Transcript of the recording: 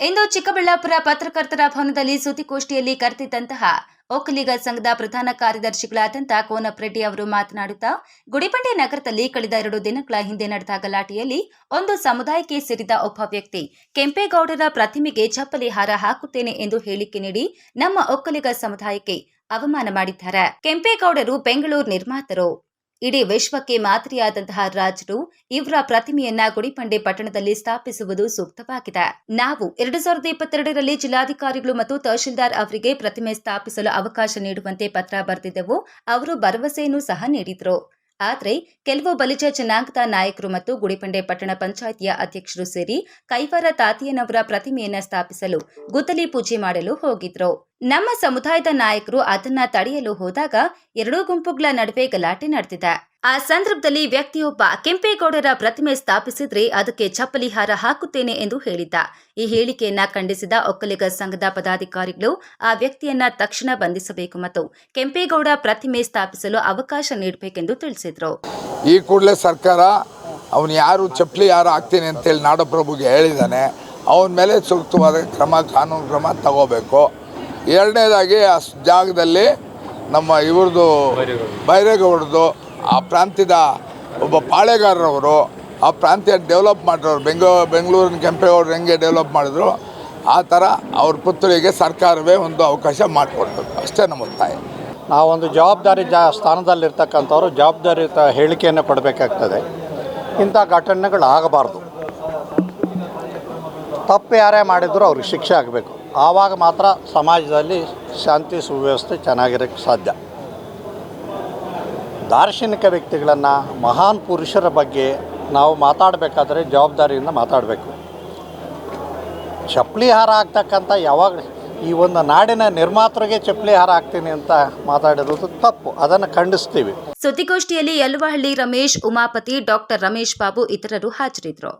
ಇಂದು ಚಿಕ್ಕಬಳ್ಳಾಪುರ ಪತ್ರಕರ್ತರ ಭವನದಲ್ಲಿ ಸುದ್ದಿಗೋಷ್ಠಿಯಲ್ಲಿ ಕರೆದಿದ್ದಂತಹ ಒಕ್ಕಲಿಗ ಸಂಘದ ಪ್ರಧಾನ ಕಾರ್ಯದರ್ಶಿಗಳಾದಂತಹ ಕೋನಪ್ರೆಡ್ಡಿ ಅವರು ಮಾತನಾಡುತ್ತಾ, ಗುಡಿಬಂಡೆ ನಗರದಲ್ಲಿ ಕಳೆದ ಎರಡು ದಿನಗಳ ಹಿಂದೆ ನಡೆದ ಗಲಾಟೆಯಲ್ಲಿ ಒಂದು ಸಮುದಾಯಕ್ಕೆ ಸೇರಿದ ಒಬ್ಬ ವ್ಯಕ್ತಿ, ಕೆಂಪೇಗೌಡರ ಪ್ರತಿಮೆಗೆ ಚಪ್ಪಲಿ ಹಾರ ಹಾಕುತ್ತೇನೆ ಎಂದು ಹೇಳಿಕೆ ನೀಡಿ ನಮ್ಮ ಒಕ್ಕಲಿಗ ಸಮುದಾಯಕ್ಕೆ ಅವಮಾನ ಮಾಡಿದ್ದಾರೆ. ಕೆಂಪೇಗೌಡರು ಬೆಂಗಳೂರು ನಿರ್ಮಾತರು. ಇಡೀ ವಿಶ್ವಕ್ಕೆ ಮಾದರಿಯಾದಂತಹ ರಾಜರು ಇವರ ಪ್ರತಿಮೆಯನ್ನ ಗುಡಿಪಂಡೆ ಪಟ್ಟಣದಲ್ಲಿ ಸ್ಥಾಪಿಸುವುದು ಸೂಕ್ತವಾಗಿದೆ. ನಾವು ಎರಡು ಸಾವಿರದ ಇಪ್ಪತ್ತೆರಡರಲ್ಲಿ ಜಿಲ್ಲಾಧಿಕಾರಿಗಳು ಮತ್ತು ತಹಶೀಲ್ದಾರ್ ಅವರಿಗೆ ಪ್ರತಿಮೆ ಸ್ಥಾಪಿಸಲು ಅವಕಾಶ ನೀಡುವಂತೆ ಪತ್ರ ಬರೆದಿದ್ದೆವು. ಅವರು ಭರವಸೆಯನ್ನು ಸಹ ನೀಡಿದರು. ಆದರೆ ಕೆಲವು ಬಲಿಜ ಜನಾಂಗದ ನಾಯಕರು ಮತ್ತು ಗುಡಿಪಂಡೆ ಪಟ್ಟಣ ಪಂಚಾಯಿತಿಯ ಅಧ್ಯಕ್ಷರು ಸೇರಿ ಕೈವಾರ ತಾತಿಯನವರ ಪ್ರತಿಮೆಯನ್ನು ಸ್ಥಾಪಿಸಲು ಗುದ್ದಲಿ ಪೂಜೆ ಮಾಡಲು ಹೋಗಿದ್ರು. ನಮ್ಮ ಸಮುದಾಯದ ನಾಯಕರು ಅದನ್ನ ತಡೆಯಲು ಹೋದಾಗ ಎರಡೂ ಗುಂಪುಗಳ ನಡುವೆ ಗಲಾಟೆ ನಡೆದಿದೆ ಆ ಸಂದರ್ಭದಲ್ಲಿ ವ್ಯಕ್ತಿಯೊಬ್ಬ ಕೆಂಪೇಗೌಡರ ಪ್ರತಿಮೆ ಸ್ಥಾಪಿಸಿದ್ರೆ ಅದಕ್ಕೆ ಚಪ್ಪಲಿ ಹಾರ ಹಾಕುತ್ತೇನೆ ಎಂದು ಹೇಳಿದ್ದ. ಈ ಹೇಳಿಕೆಯನ್ನ ಖಂಡಿಸಿದ ಒಕ್ಕಲಿಗ ಸಂಘದ ಪದಾಧಿಕಾರಿಗಳು ಆ ವ್ಯಕ್ತಿಯನ್ನ ತಕ್ಷಣ ಬಂಧಿಸಬೇಕು ಮತ್ತು ಕೆಂಪೇಗೌಡ ಪ್ರತಿಮೆ ಸ್ಥಾಪಿಸಲು ಅವಕಾಶ ನೀಡಬೇಕೆಂದು ತಿಳಿಸಿದ್ರು. ಈ ಕೂಡಲೇ ಸರ್ಕಾರ ಅವನು ಯಾರು ಚಪ್ಪಲಿ ಯಾರು ಅಂತ ಹೇಳಿ ನಾಡಪ್ರಭುಗೆ ಹೇಳಿದ್ದಾನೆ. ಅವನ ಮೇಲೆ ಸೂಕ್ತವಾದ ಕ್ರಮ, ಕಾನೂನು ಕ್ರಮ ತಗೋಬೇಕು. ಎರಡನೇದಾಗಿ ಆ ಜಾಗದಲ್ಲಿ ನಮ್ಮ ಇವ್ರದ್ದು ಬೈರೇಗೌಡ್ರದ್ದು ಆ ಪ್ರಾಂತ್ಯದ ಒಬ್ಬ ಪಾಳೆಗಾರರವರು, ಆ ಪ್ರಾಂತ್ಯ ಡೆವಲಪ್ ಮಾಡಿರೋರು ಬೆಂಗಳೂರು ಬೆಂಗಳೂರಿನ ಕೆಂಪೇಗೌಡರು ಹೆಂಗೆ ಡೆವಲಪ್ ಮಾಡಿದ್ರು, ಆ ಥರ ಅವ್ರ ಪುತ್ರಿಗೆ ಸರ್ಕಾರವೇ ಒಂದು ಅವಕಾಶ ಮಾಡಿಕೊಡ್ಬೇಕು ಅಷ್ಟೇ ನಮ್ಮ ಒತ್ತಾಯ ನಾವೊಂದು ಜವಾಬ್ದಾರಿ ಜಾ ಸ್ಥಾನದಲ್ಲಿರ್ತಕ್ಕಂಥವ್ರು ಜವಾಬ್ದಾರಿಯುತ ಹೇಳಿಕೆಯನ್ನು ಕೊಡಬೇಕಾಗ್ತದೆ. ಇಂಥ ಘಟನೆಗಳು ಆಗಬಾರ್ದು ತಪ್ಪು ಯಾರೇ ಮಾಡಿದರೂ ಅವ್ರಿಗೆ ಶಿಕ್ಷೆ ಆಗಬೇಕು. ಆವಾಗ ಮಾತ್ರ ಸಮಾಜದಲ್ಲಿ ಶಾಂತಿ ಸುವ್ಯವಸ್ಥೆ ಚೆನ್ನಾಗಿರೋಕ್ಕೆ ಸಾಧ್ಯ. ದಾರ್ಶನಿಕ ವ್ಯಕ್ತಿಗಳನ್ನು, ಮಹಾನ್ ಪುರುಷರ ಬಗ್ಗೆ ನಾವು ಮಾತಾಡಬೇಕಾದ್ರೆ ಜವಾಬ್ದಾರಿಯಿಂದ ಮಾತಾಡಬೇಕು. ಚಪ್ಪಲಿ ಹಾರ ಆಗ್ತಕ್ಕಂಥ ಯಾವಾಗ ಈ ಒಂದು ನಾಡಿನ ನಿರ್ಮಾತೃಗೆ ಚಪ್ಪಲಿ ಹಾರ ಹಾಕ್ತೀನಿ ಅಂತ ಮಾತಾಡಿರೋದು ತಪ್ಪು. ಅದನ್ನು ಖಂಡಿಸ್ತೀವಿ. ಸುದ್ದಿಗೋಷ್ಠಿಯಲ್ಲಿ ಯಲ್ವಹಳ್ಳಿ ರಮೇಶ್, ಉಮಾಪತಿ, ಡಾಕ್ಟರ್ ರಮೇಶ್ ಬಾಬು ಇತರರು ಹಾಜರಿದ್ದರು.